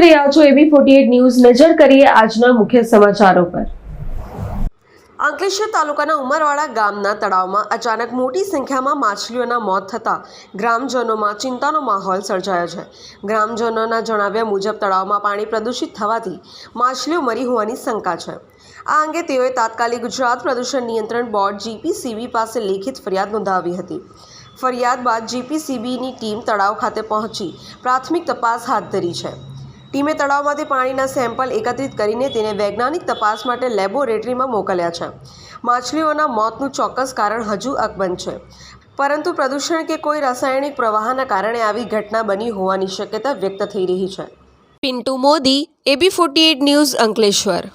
રહ્યા છો એબી forty news. નજર કરીએ આજના મુખ્ય સમાચારો પર. અંકલેશ્વર તાલુકાના ઉમરવાડા ગામના તળાવમાં અચાનક મોટી સંખ્યામાં માછલીઓના મોત થતાં ગ્રામજનોમાં ચિંતાનો માહોલ સર્જાયો છે. ગ્રામજનોના જણાવ્યા મુજબ, તળાવમાં પાણી પ્રદૂષિત થવાથી માછલીઓ મરી હોવાની શંકા છે. આ અંગે તેઓએ તાત્કાલિક ગુજરાત પ્રદૂષણ નિયંત્રણ બોર્ડ જીપીસીબી પાસે લેખિત ફરિયાદ નોંધાવી હતી. ફરિયાદ બાદ જીપીસીબીની ટીમ તળાવ ખાતે પહોંચી. પ્રાથમિક તપાસ હાથ ધરી છે. ટીમે તળાવમાંથી પાણીના સેમ્પલ એકત્રિત કરીને તેને વૈજ્ઞાનિક તપાસ માટે લેબોરેટરીમાં મોકલ્યા છે. માછલીઓના મોતનું ચોક્કસ કારણ હજુ અકબંધ છે. પરંતુ પ્રદૂષણ કે કોઈ રાસાયણિક પ્રવાહના કારણે આવી ઘટના બની હોવાની શક્યતા વ્યક્ત થઈ રહી છે. Pintu Modi, AB forty news Ankleshwar.